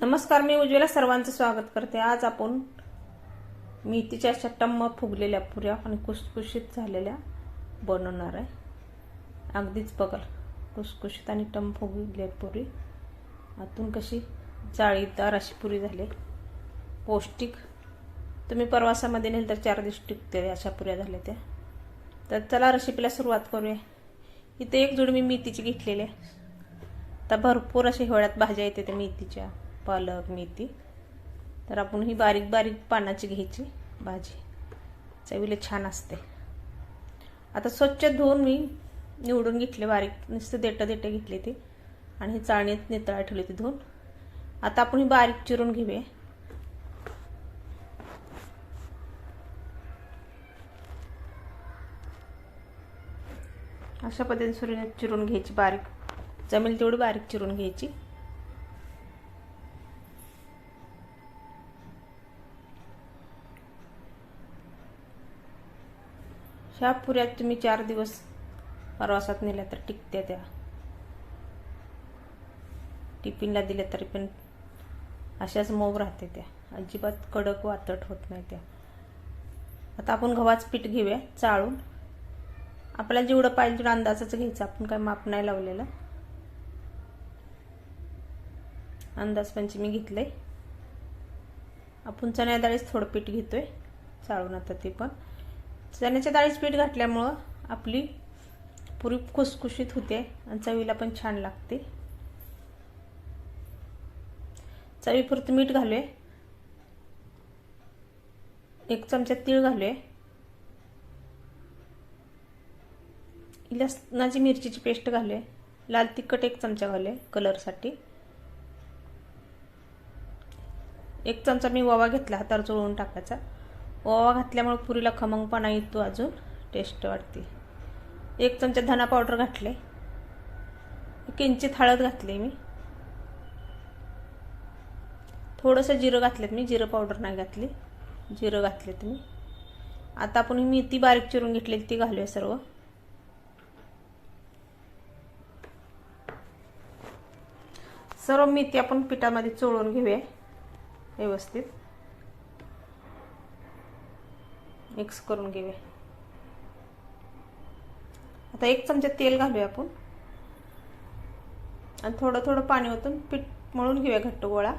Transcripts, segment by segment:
नमस्कार मी उज्ज्वला सर्वांचं स्वागत करते. आज आपण मेथीच्या अशा टम्म फुगलेल्या पुऱ्या आणि कुसकुशीत झालेल्या बनवणार आहे. अगदीच बघाल कुसकुशीत आणि टम फुगलेल्या पुरी. आतून कशी जाळीदार अशी पुरी झाली. पौष्टिक. तुम्ही प्रवासामध्ये नेल तर चार दिवस टिकते अशा पुऱ्या झाल्या त्या. तर चला रेसिपीला सुरुवात करूया. इथे एक जोड मी मेथीची घेतलेली आहे. आता भरपूर अशा हिवाळ्यात भाज्या येते त्या मेथीच्या. पालक मेथी. तर आपण ही बारीक बारीक पानाची घ्यायची भाजी. चवीला छान असते. आता स्वच्छ धुवून मी निवडून घेतले बारीक नुसतं देटं देटं घेतले ते. आणि हे चाळणीत नितळा ठेवली होती धुवून. आता आपण ही बारीक चिरून घेऊया. अशा पद्धतीने सुरीने चिरून घ्यायची बारीक. जमेल तेवढी बारीक चिरून घ्यायची. ह्या पुऱ्यात तुम्ही चार दिवस प्रवासात नेल्या तर टिकत्या त्या. टिफिनला दिल्या तरी पण अशाच मऊ राहते त्या. अजिबात कडक वातट होत नाही त्या. आता आपण गव्हाचं पीठ घेऊया चाळून. आपल्याला जेवढं पाहिजे तेवढं अंदाजाचं घ्यायचं. आपण काय माप नाही लावलेलं. अंदाज पंचमी घेतलंय. आपण चण्या डाळीच थोडं पीठ घेतोय. चाळून आता ते पण. चण्याच्या डाळीच पीठ घातल्यामुळं आपली पुरी खुसखुशीत होते आणि चवीला पण छान लागते. चवीपुरतं मीठ घालूया. एक चमचा तीळ घालूया. लसणाची मिरचीची पेस्ट घालूया. लाल तिखट एक चमचा घालूया कलरसाठी. एक चमचा मी ओवा घेतला हातावर चोळून टाकायचा. ओवा घातल्यामुळे पुरीला खमंगपणा येतो अजून. टेस्ट वाटते. एक चमचा धना पावडर घातले किंचित हळद घातले मी. थोडंसं जिरं घातलेत मी. जिरं पावडर नाही घातली. जिरं घातलेत मी. आता आपण मेथी बारीक चिरून घेतलेली ती घालूया सर्व. सर्व मेथी आपण पिठामध्ये चोळून घेऊया. व्यवस्थित. मिक्स करून घेऊया. आता एक चमचा तेल घालूया आपण. आणि थोडं थोडं पाणी ओतून पीठ मळून घेऊया घट्ट गोळा.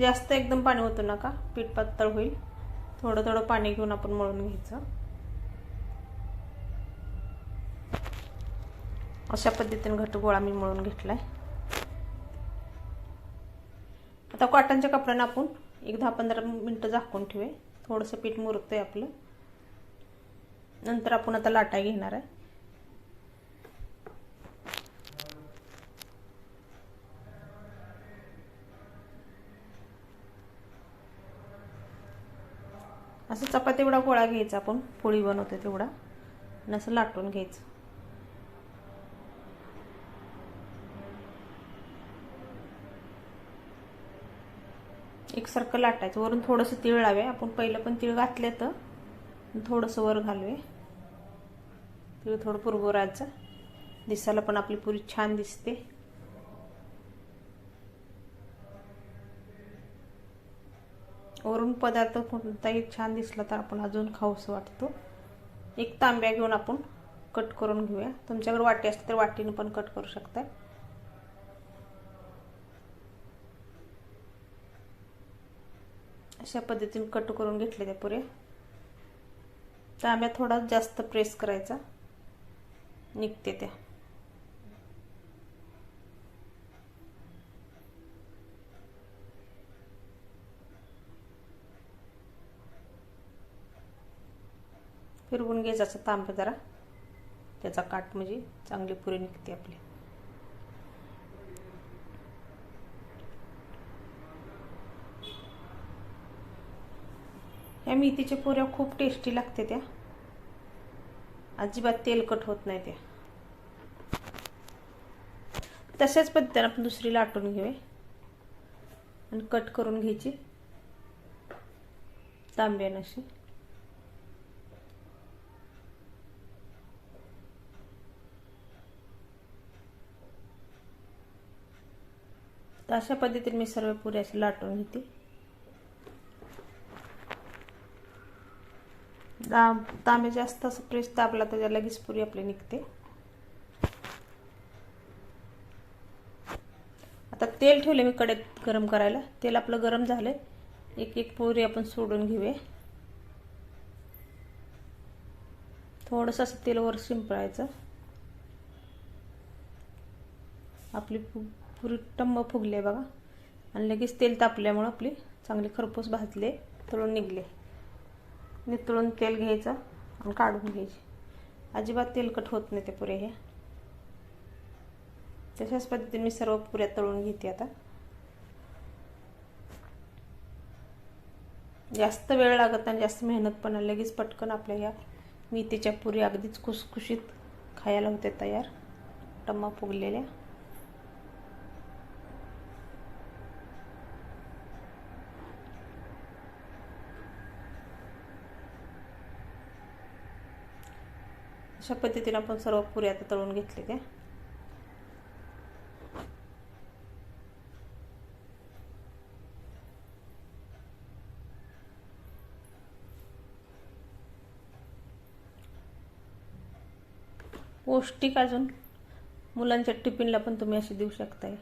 जास्त एकदम पाणी ओतू नका पीठ पातळ होईल. थोडं थोडं पाणी घेऊन आपण मळून घ्यायचं. अशा पद्धतीने घट्ट गोळा मी मळून घेतलाय. आता कॉटनच्या कपड्यानं आपण एक दहा पंधरा मिनटं झाकून ठेवूया. थोडंसं पीठ मुरतंय आपलं. नंतर आपण आता लाटा घेणार आहे. असं चपाती एवढा गोळा घ्यायचा आपण पोळी बनवतो तेवढा. आणि असं लाटून घ्यायचं. एकसारखं लाटायचं. वरून थोडंसं तीळ लावे. आपण पहिलं पण तीळ घातले तर थोडंसं वर घालवे. तीळ थोडं पुरगोरायचं दिसायला पण आपली पुरी छान दिसते. वरून पदार्थ कोणताही छान दिसला तर आपण अजून खाऊसं वाटतो. एक तांब्या घेऊन आपण कट करून घेऊया. तुमच्याकडे वाटी असते तर वाटीनं पण कट करू शकता अशा पद्धतीने कट करून घेतले त्या पुऱ्या तांब्या थोडा जास्त प्रेस करायचा. निघते त्या. फिरवून घ्यायचा तांब्या जरा. त्याचा काट म्हणजे चांगली पुरी निघते आपली. या मेथीच्या पुऱ्या खूप टेस्टी लागते त्या. अजिबात तेलकट होत नाही त्या तशाच पद्धतीने आपण दुसरी लाटून घेऊया. आणि कट करून घ्यायची. तांब्यान अशी. अशा पद्धतीने मी सर्व पुऱ्या अशी लाटून घेते. दा तांबे जास्त असं प्रेस दाबला तर लगेच पुरी आपली निघते. आता तेल ठेवले मी कडेत गरम करायला. तेल आपलं गरम झालं एक एक पुरी आपण सोडून घेऊया. थोडंसं असं तेल वर शिंपडायचं आपली पुरी टंब फुगले बघा. आणि लगेच तेल तापल्यामुळं आपली चांगली खरपूस भाजले तळून निघले. नितळून तेल घ्यायचं आणि काढून घ्यायचे. अजिबात तेलकट होत नाही ते पुरे हे. तशाच पद्धतीने मी सर्व पुऱ्या तळून घेते आता. जास्त वेळ लागत आणि जास्त मेहनत पण लगेच पटकन आपल्या ह्या मेथीच्या पुरी अगदीच खुसखुशीत खायला होते तयार. टम्मा फुगलेल्या. अशा पद्धतीने आपण सर्व पुरी आता तळून घेतले ते पौष्टिक अजून मुलांच्या टिफिनला पण तुम्ही अशी देऊ शकताय.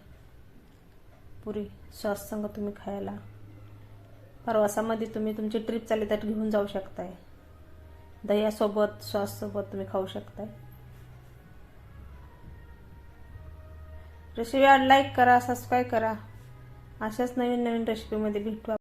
पुरी सॉस संग तुम्ही खायला. प्रवासामध्ये तुम्ही तुमची ट्रिप चालली तर घेऊन जाऊ शकताय. दह्यासोबत सॉससोबत तुम्ही खाऊ शकताय. रेसिपी लाईक करा सबस्क्राईब करा. अशाच नवीन नवीन रेसिपीमध्ये भेटू